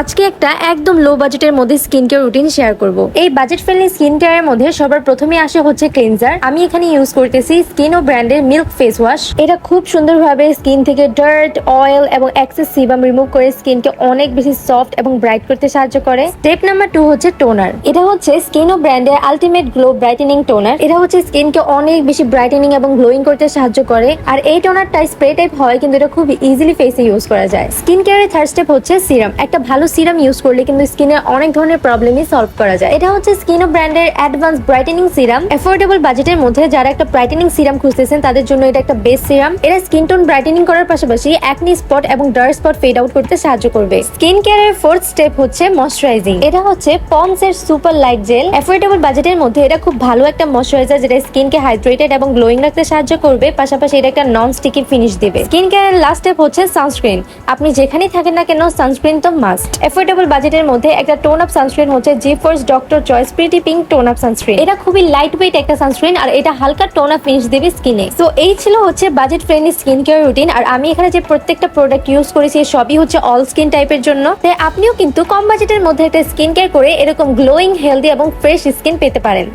আজকে একটা একদম লো বাজেটের মধ্যে স্কিন কেয়ার রুটিন শেয়ার করব। এই বাজেট ফ্রেন্ডলি স্কিন কেয়ারের মধ্যে সবার প্রথমে আসে হচ্ছে ক্লিনজার আমি এখানে ইউজ করতেছি স্কিন ও ব্র্যান্ডের মিল্ক ফেস ওয়াশ এটা খুব সুন্দরভাবে স্কিন থেকে ডার্ট অয়েল এবং এক্সেস সিবাম রিমুভ করে স্কিনকে অনেক বেশি সফট এবং ব্রাইট করতে সাহায্য করে। স্টেপ নাম্বার টু হচ্ছে টোনার এটা হচ্ছে স্কিন ও ব্র্যান্ডের আলটিমেট গ্লো ব্রাইটেনিং টোনার এটা হচ্ছে স্কিনকে অনেক বেশি ব্রাইটেনিং এবং গ্লোয়িং করতে সাহায্য করে। আর এই টোনারটা স্প্রে টাইপ হয়, কিন্তু এটা খুব ইজিলি ফেসে ইউজ করা যায়। স্কিন কেয়ারের থার্ড স্টেপ হচ্ছে সিরাম একটা ভালো সিরাম ইউজ করলে কিন্তু স্কিনের অনেক ধরনের প্রবলেমই সলভ করা যায়। এটা হচ্ছে স্কিন ব্র্যান্ডের অ্যাডভান্স ব্রাইটেনিং সিরাম অ্যাফোর্ডেবল বাজেটের মধ্যে যারা একটা ব্রাইটেনিং সিরাম খুঁজতেছেন, তাদের জন্য এটা একটা বেস্ট সিরাম এটা স্কিন টোন ব্রাইটেনিং করার পাশাপাশি অ্যাকনি স্পট এবং ডার্ক স্পট ফেড আউট করতে সাহায্য করবে। স্কিন কেয়ারের ফোর্থ স্টেপ হচ্ছে ময়শ্চারাইজিং এটা হচ্ছে পন্স এর সুপার লাইট জেল অ্যাফোর্ডেবল বাজেটের মধ্যে এটা খুব ভালো একটা ময়শ্চারাইজার যেটা স্কিনকে হাইড্রেটেড এবং গ্লোয়িং রাখতে সাহায্য করবে। পাশাপাশি এটা একটা নন স্টিকি ফিনিশ দেবে। স্কিন কেয়ারের লাস্ট স্টেপ হচ্ছে সানস্ক্রিন আপনি যেখানেই থাকেন না কেন সানস্ক্রিন তো মাস্ট অ্যাফোর্ডেবল বাজেটের মধ্যে একটা টোন আপ সানস্ক্রিন হচ্ছে G force doctor choice pretty pink tone up sunscreen এটা খুবই লাইট ওয়েট একটা সানস্ক্রিন আর এটা হালকা টোন আপ ফিনিশ দেবে স্কিনে তো এই ছিল হচ্ছে budget friendly skin care routine আর আমি এখানে যে প্রত্যেকটা প্রোডাক্ট ইউজ করেছি সবই হচ্ছে অল স্কিন টাইপের জন্য। তাই আপনিও কিন্তু কম বাজেটের মধ্যে একটা স্কিন কেয়ার করে এরকম গ্লোয়িং হেলদি এবং ফ্রেশ স্কিন পেতে পারেন।